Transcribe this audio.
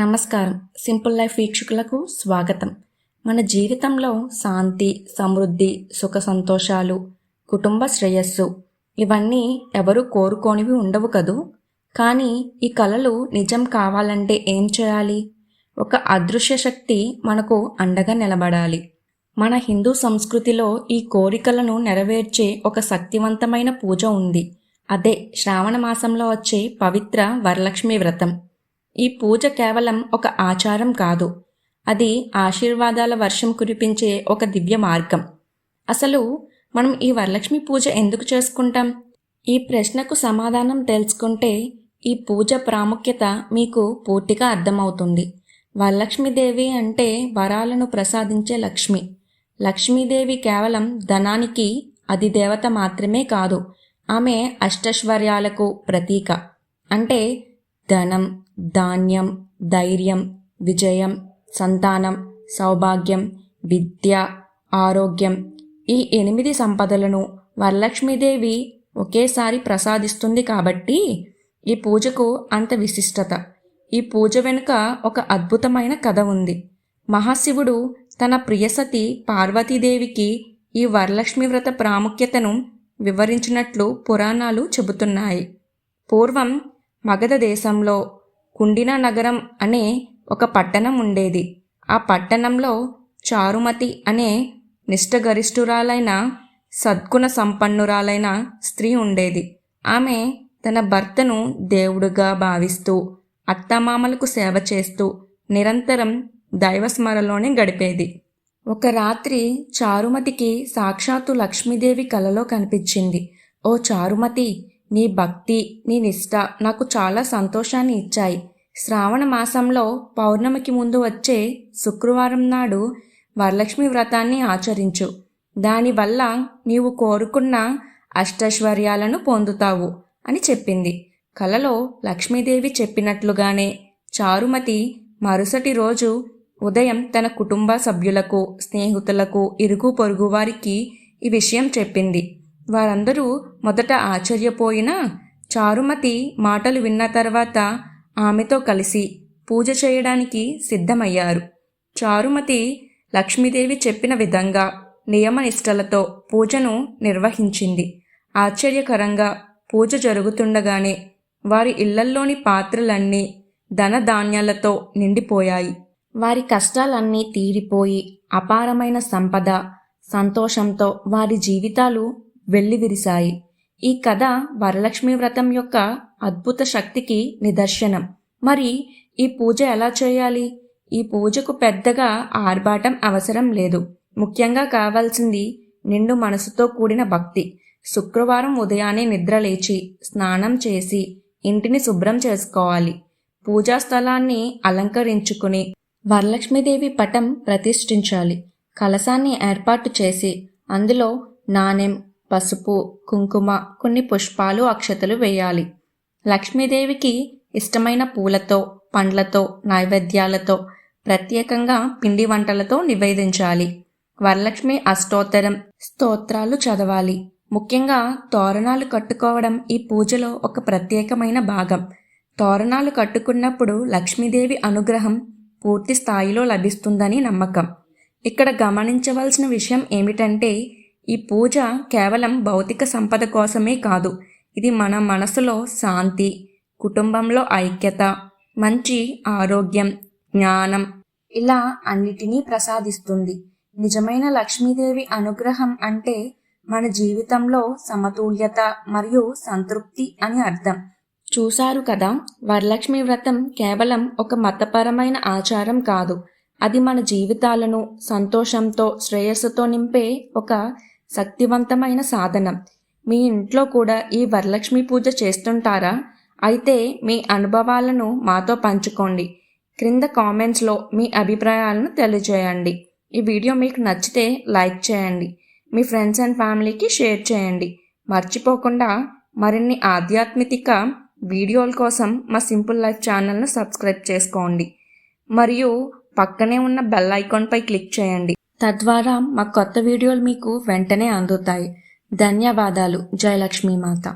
నమస్కారం. Simple life వీక్షకులకు స్వాగతం. మన జీవితంలో శాంతి సమృద్ధి సుఖ సంతోషాలు కుటుంబ శ్రేయస్సు ఇవన్నీ ఎవరు కోరుకోనివి ఉండవు కదూ? కానీ ఈ కలలు నిజం కావాలంటే ఏం చేయాలి? ఒక అదృశ్య శక్తి మనకు అండగా నిలబడాలి. మన హిందూ సంస్కృతిలో ఈ కోరికలను నెరవేర్చే ఒక శక్తివంతమైన పూజ ఉంది. అదే శ్రావణ మాసంలో వచ్చే పవిత్ర వరలక్ష్మి వ్రతం. ఈ పూజ కేవలం ఒక ఆచారం కాదు. అది ఆశీర్వాదాల వర్షం కురిపించే ఒక దివ్య మార్గం. అసలు మనం ఈ వరలక్ష్మి పూజ ఎందుకు చేసుకుంటాం? ఈ ప్రశ్నకు సమాధానం తెలుసుకుంటే ఈ పూజ ప్రాముఖ్యత మీకు పూర్తిగా అర్థమవుతుంది. వరలక్ష్మీదేవి అంటే వరాలను ప్రసాదించే లక్ష్మి. లక్ష్మీదేవి కేవలం ధనానికి అధిదేవత మాత్రమే కాదు ఆమె అష్టైశ్వర్యాలకు ప్రతీక. అంటే ధనం ధాన్యం ధైర్యం విజయం సంతానం సౌభాగ్యం విద్య ఆరోగ్యం ఈ ఎనిమిది సంపదలను వరలక్ష్మీదేవి ఒకేసారి ప్రసాదిస్తుంది కాబట్టి ఈ పూజకు అంత విశిష్టత. ఈ పూజ వెనుక ఒక అద్భుతమైన కథ ఉంది. మహాశివుడు తన ప్రియసతి పార్వతీదేవికి ఈ వరలక్ష్మి వ్రత ప్రాముఖ్యతను వివరించినట్లు పురాణాలు చెబుతున్నాయి. పూర్వం మగధ దేశంలో కుండిన నగరం అనే ఒక పట్టణం ఉండేది. ఆ పట్టణంలో చారుమతి అనే నిష్టగరిష్ఠురాలైన సద్గుణ సంపన్నురాలైన స్త్రీ ఉండేది. ఆమె తన భర్తను దేవుడుగా భావిస్తూ అత్తమామలకు సేవ చేస్తూ నిరంతరం దైవస్మరలోనే గడిపేది. ఒక రాత్రి చారుమతికి సాక్షాత్తు లక్ష్మీదేవి కలలో కనిపించింది. ఓ చారుమతి నీ భక్తి నీ నిష్ట నాకు చాలా సంతోషాన్ని ఇచ్చాయి. శ్రావణ మాసంలో పౌర్ణమికి ముందు వచ్చే శుక్రవారం నాడు వరలక్ష్మి వ్రతాన్ని ఆచరించు. దానివల్ల నీవు కోరుకున్న అష్టైశ్వర్యాలను పొందుతావు అని చెప్పింది. కలలో లక్ష్మీదేవి చెప్పినట్లుగానే చారుమతి మరుసటి రోజు ఉదయం తన కుటుంబ సభ్యులకు స్నేహితులకు ఇరుగు పొరుగు వారికి ఈ విషయం చెప్పింది. వారందరూ మొదట ఆశ్చర్యపోయినా చారుమతి మాటలు విన్న తర్వాత ఆమెతో కలిసి పూజ చేయడానికి సిద్ధమయ్యారు. చారుమతి లక్ష్మీదేవి చెప్పిన విధంగా నియమనిష్టలతో పూజను నిర్వహించింది. ఆశ్చర్యకరంగా పూజ జరుగుతుండగానే వారి ఇళ్ళల్లోని పాత్రలన్నీ ధనధాన్యాలతో నిండిపోయాయి. వారి కష్టాలన్నీ తీరిపోయి అపారమైన సంపద సంతోషంతో వారి జీవితాలు వెల్లివిరిశాయి. ఈ కథ వరలక్ష్మి వ్రతం యొక్క అద్భుత శక్తికి నిదర్శనం. మరి ఈ పూజ ఎలా చేయాలి? ఈ పూజకు పెద్దగా ఆర్భాటం అవసరం లేదు. ముఖ్యంగా కావాల్సింది నిండు మనసుతో కూడిన భక్తి. శుక్రవారం ఉదయాన్నే నిద్రలేచి స్నానం చేసి ఇంటిని శుభ్రం చేసుకోవాలి. పూజా స్థలాన్ని అలంకరించుకుని వరలక్ష్మీదేవి పటం ప్రతిష్ఠించాలి. కలశాన్ని ఏర్పాటు చేసి అందులో నాణెం పసుపు కుంకుమ కొన్ని పుష్పాలు అక్షతలు వేయాలి. లక్ష్మీదేవికి ఇష్టమైన పూలతో పండ్లతో నైవేద్యాలతో ప్రత్యేకంగా పిండి వంటలతో నివేదించాలి. వరలక్ష్మి అష్టోత్తరం స్తోత్రాలు చదవాలి. ముఖ్యంగా తోరణాలు కట్టుకోవడం ఈ పూజలో ఒక ప్రత్యేకమైన భాగం. తోరణాలు కట్టుకున్నప్పుడు లక్ష్మీదేవి అనుగ్రహం పూర్తి స్థాయిలో లభిస్తుందని నమ్మకం. ఇక్కడ గమనించవలసిన విషయం ఏమిటంటే ఈ పూజ కేవలం భౌతిక సంపద కోసమే కాదు ఇది మన మనసులో శాంతి కుటుంబంలో ఐక్యత మంచి ఆరోగ్యం జ్ఞానం ఇలా అన్నిటినీ ప్రసాదిస్తుంది. నిజమైన లక్ష్మీదేవి అనుగ్రహం అంటే మన జీవితంలో సమతుల్యత మరియు సంతృప్తి అని అర్థం. చూశారు కదా వరలక్ష్మి వ్రతం కేవలం ఒక మతపరమైన ఆచారం కాదు. అది మన జీవితాలను సంతోషంతో శ్రేయస్సుతో నింపే ఒక శక్తివంతమైన సాధనం. మీ ఇంట్లో కూడా ఈ వరలక్ష్మి పూజ చేస్తుంటారా? అయితే మీ అనుభవాలను మాతో పంచుకోండి. క్రింద కామెంట్స్లో మీ అభిప్రాయాలను తెలియజేయండి. ఈ వీడియో మీకు నచ్చితే లైక్ చేయండి. మీ ఫ్రెండ్స్ అండ్ ఫ్యామిలీకి షేర్ చేయండి. మర్చిపోకుండా మరిన్ని ఆధ్యాత్మిక వీడియోల కోసం మా సింపుల్ లైఫ్ ఛానల్ను సబ్స్క్రైబ్ చేసుకోండి. మరియు పక్కనే ఉన్న బెల్ ఐకాన్పై క్లిక్ చేయండి. తద్వారా మా కొత్త వీడియోలు మీకు వెంటనే అందుతాయి. ధన్యవాదాలు. జయలక్ష్మీ మాత